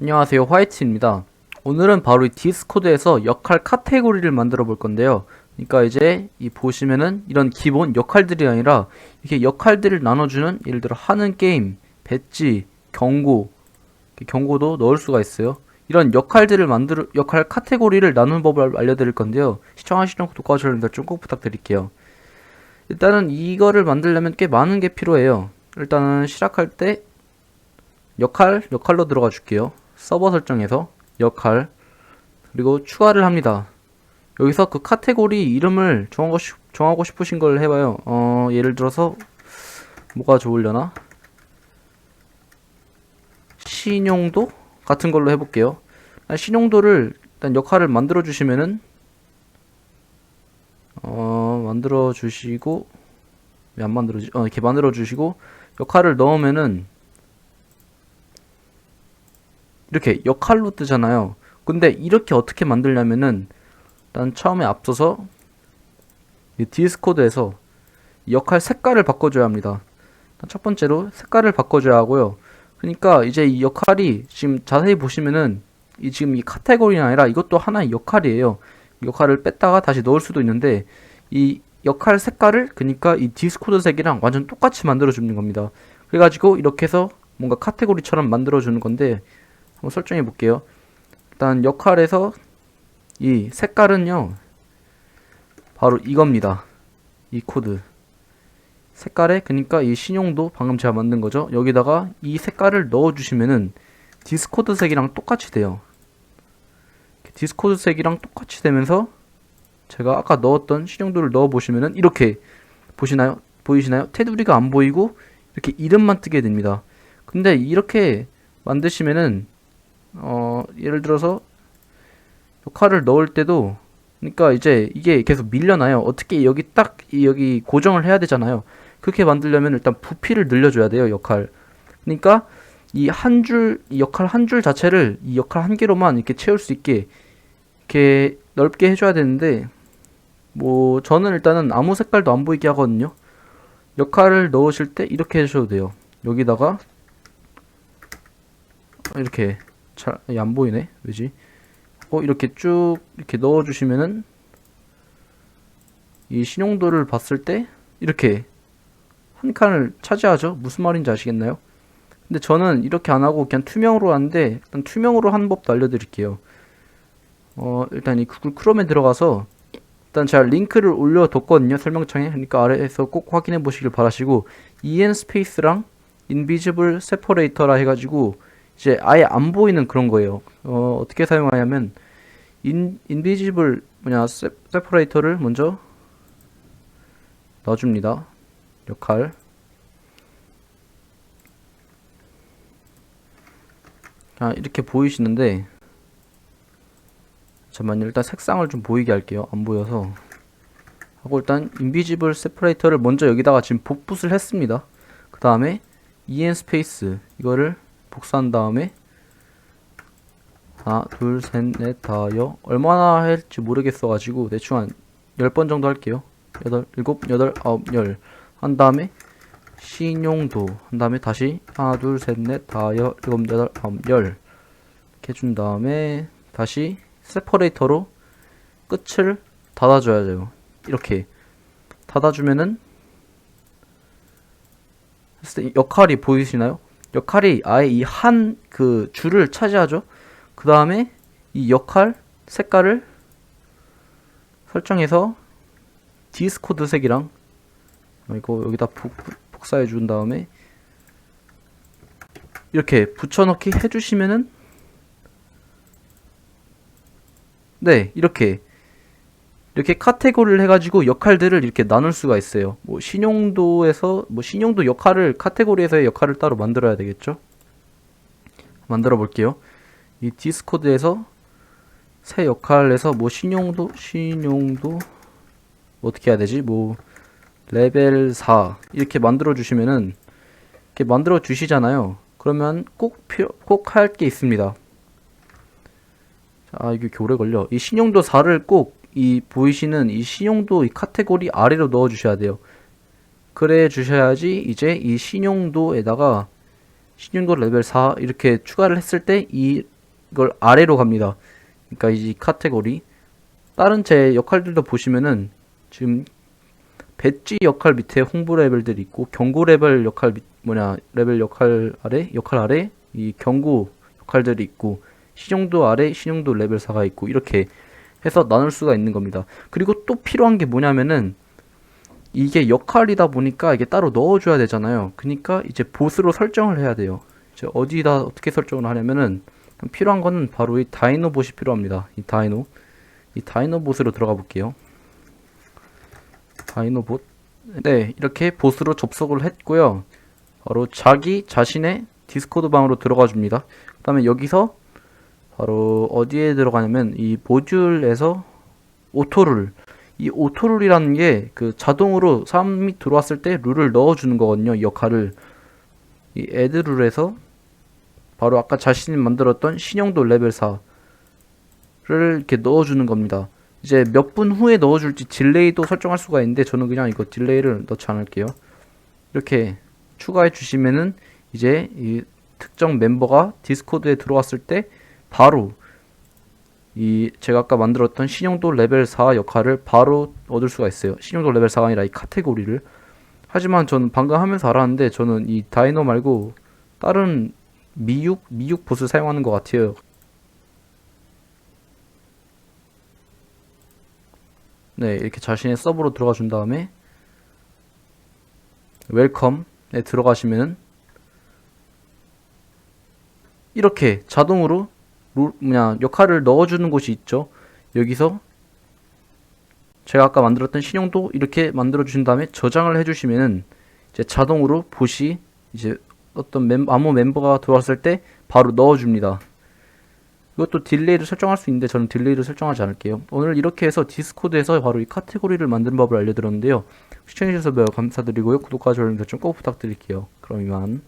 안녕하세요. 화이트입니다. 오늘은 바로 이 디스코드에서 역할 카테고리를 만들어 볼 건데요. 그러니까 이제 이 보시면은 이런 기본 역할들이 아니라 이렇게 역할들을 나눠주는 예를 들어 하는 게임, 배지, 경고 경고도 넣을 수가 있어요. 이런 역할들을 만들 역할 카테고리를 나누는 법을 알려드릴 건데요. 시청하시는 구독과 좋아요를 좀꼭 부탁드릴게요. 일단은 이거를 만들려면 꽤 많은 게 필요해요. 일단은 시작할 때 역할, 역할로 들어가 줄게요. 서버 설정에서 역할, 그리고 추가를 합니다. 여기서 그 카테고리 이름을 정하고, 싶, 정하고 싶으신 걸 해봐요. 어, 예를 들어서, 뭐가 좋으려나? 신용도? 같은 걸로 해볼게요. 아, 신용도를 일단 역할을 만들어 주시면은, 어, 만들어 주시고, 왜 안 만들어지? 어, 이렇게 만들어 주시고, 역할을 넣으면은, 이렇게 역할로 뜨잖아요. 근데 이렇게 어떻게 만들냐면은 일단 처음에 앞서서 이 디스코드에서 역할 색깔을 바꿔줘야 합니다. 첫 번째로 색깔을 바꿔줘야 하고요. 그러니까 이제 이 역할이 지금 자세히 보시면은 이 지금 이 카테고리가 아니라 이것도 하나의 역할이에요. 역할을 뺐다가 다시 넣을 수도 있는데 이 역할 색깔을 그러니까 이 디스코드 색이랑 완전 똑같이 만들어 주는 겁니다. 그래가지고 이렇게 해서 뭔가 카테고리처럼 만들어 주는 건데 한번 설정해 볼게요. 일단 역할에서 이 색깔은요. 바로 이겁니다. 이 코드. 색깔에 그러니까 이 신용도 방금 제가 만든 거죠. 여기다가 이 색깔을 넣어 주시면은 디스코드 색이랑 똑같이 돼요. 디스코드 색이랑 똑같이 되면서 제가 아까 넣었던 신용도를 넣어 보시면은 이렇게 보시나요? 보이시나요? 테두리가 안 보이고 이렇게 이름만 뜨게 됩니다. 근데 이렇게 만드시면은 어, 예를 들어서 역할을 넣을 때도 그러니까 이제 이게 계속 밀려나요. 어떻게 여기 딱이 여기 고정을 해야 되잖아요. 그렇게 만들려면 일단 부피를 늘려줘야 돼요. 역할. 그러니까 이 한 줄, 이 역할 한 줄 자체를 이 역할 한 개로만 이렇게 채울 수 있게 이렇게 넓게 해줘야 되는데 뭐 저는 일단은 아무 색깔도 안 보이게 하거든요. 역할을 넣으실 때 이렇게 해주셔도 돼요. 여기다가 이렇게 잘 안 보이네. 왜지? 어 이렇게 쭉 이렇게 넣어 주시면은 이 신용도를 봤을 때 이렇게 한 칸을 차지하죠? 무슨 말인지 아시겠나요? 근데 저는 이렇게 안 하고 그냥 투명으로 하는데 일단 투명으로 하는 법도 알려드릴게요. 어 일단 이 구글 크롬에 들어가서 일단 제가 링크를 올려뒀거든요 설명창에. 그러니까 아래에서 꼭 확인해 보시길 바라시고 en 스페이스랑 invisible separator라 해가지고 이제 아예 안 보이는 그런 거예요. 어, 어떻게 사용하냐면 인, 인비지블 뭐냐 세, 세퍼레이터를 먼저 넣어줍니다. 역할 아, 이렇게 보이시는데 잠깐만요. 일단 색상을 좀 보이게 할게요. 안 보여서 하고 일단 인비지블 세퍼레이터를 먼저 여기다가 지금 복붙을 했습니다. 그 다음에 en 스페이스 이거를 복사한 다음에 하나 둘 셋 넷 다 여. 얼마나 할지 모르겠어 가지고 대충 한 10번 정도 할게요. 여덟 일곱 여덟 아홉 열한 다음에 신용도. 한 다음에 다시 하나 둘 셋 넷 다 여 일곱 여덟 아홉 열. 이렇게 해준 다음에 다시 세퍼레이터로 끝을 닫아줘야 돼요. 이렇게. 닫아주면은 역할이 보이시나요? 역할이 아예 이 한 그 줄을 차지하죠. 그 다음에 이 역할 색깔을 설정해서 디스코드 색이랑 이거 여기다 복, 복사해 준 다음에 이렇게 붙여넣기 해주시면은 네 이렇게 이렇게 카테고리를 해가지고 역할들을 이렇게 나눌 수가 있어요. 뭐 신용도에서 뭐 신용도 역할을 카테고리에서의 역할을 따로 만들어야 되겠죠. 만들어 볼게요. 이 디스코드에서 새 역할에서 뭐 신용도 신용도 어떻게 해야 되지? 뭐 레벨 4 이렇게 만들어 주시면은 이렇게 만들어 주시잖아요. 그러면 꼭 필요 꼭 할 게 있습니다. 아 이게 오래 걸려. 이 신용도 4를 꼭 이 보이시는 이 신용도 이 카테고리 아래로 넣어 주셔야 돼요. 그래 주셔야지 이제 이 신용도에다가 신용도 레벨 4 이렇게 추가를 했을 때 이걸 아래로 갑니다. 그러니까 이 카테고리 다른 제 역할들도 보시면은 지금 배지 역할 밑에 홍보 레벨들이 있고 경고 레벨 역할 밑 뭐냐 레벨 역할 아래 역할 아래 이 경고 역할들이 있고 신용도 아래 신용도 레벨 4가 있고 이렇게 해서 나눌 수가 있는 겁니다. 그리고 또 필요한 게 뭐냐면은 이게 역할이다 보니까 이게 따로 넣어줘야 되잖아요. 그러니까 이제 보스로 설정을 해야 돼요. 이제 어디다 어떻게 설정을 하냐면은 필요한 거는 바로 이 다이노 봇이 필요합니다. 이 다이노 이 다이노 봇으로 들어가 볼게요. 다이노 봇. 네, 이렇게 보스로 접속을 했고요. 바로 자기 자신의 디스코드 방으로 들어가 줍니다. 그 다음에 여기서 바로 어디에 들어가냐면 이 모듈에서 오토룰 이 오토룰이라는 게 그 자동으로 사람이 들어왔을 때 룰을 넣어주는 거거든요. 이 역할을 이 애드룰에서 바로 아까 자신이 만들었던 신용도 레벨 4를 이렇게 넣어주는 겁니다. 이제 몇 분 후에 넣어줄지 딜레이도 설정할 수가 있는데 저는 그냥 이거 딜레이를 넣지 않을게요. 이렇게 추가해 주시면은 이제 이 특정 멤버가 디스코드에 들어왔을 때 바로 이 제가 아까 만들었던 신용도 레벨 4 역할을 바로 얻을 수가 있어요. 신용도 레벨 4가 아니라 이 카테고리를. 하지만 저는 방금 하면서 알았는데 저는 이 다이노 말고 다른 미육 미육 보스 사용하는 것 같아요. 네, 이렇게 자신의 서버로 들어가 준 다음에 웰컴에 들어가시면은 이렇게 자동으로 룰, 뭐냐 역할을 넣어주는 곳이 있죠. 여기서 제가 아까 만들었던 신용도 이렇게 만들어 주신 다음에 저장을 해주시면은 이제 자동으로 봇이 이제 어떤 멤, 아무 멤버가 들어왔을 때 바로 넣어줍니다. 이것도 딜레이를 설정할 수 있는데 저는 딜레이를 설정하지 않을게요. 오늘 이렇게 해서 디스코드에서 바로 이 카테고리를 만드는 법을 알려드렸는데요. 시청해주셔서 매우 감사드리고요. 구독과 좋아요 설정 꼭 부탁드릴게요. 그럼 이만.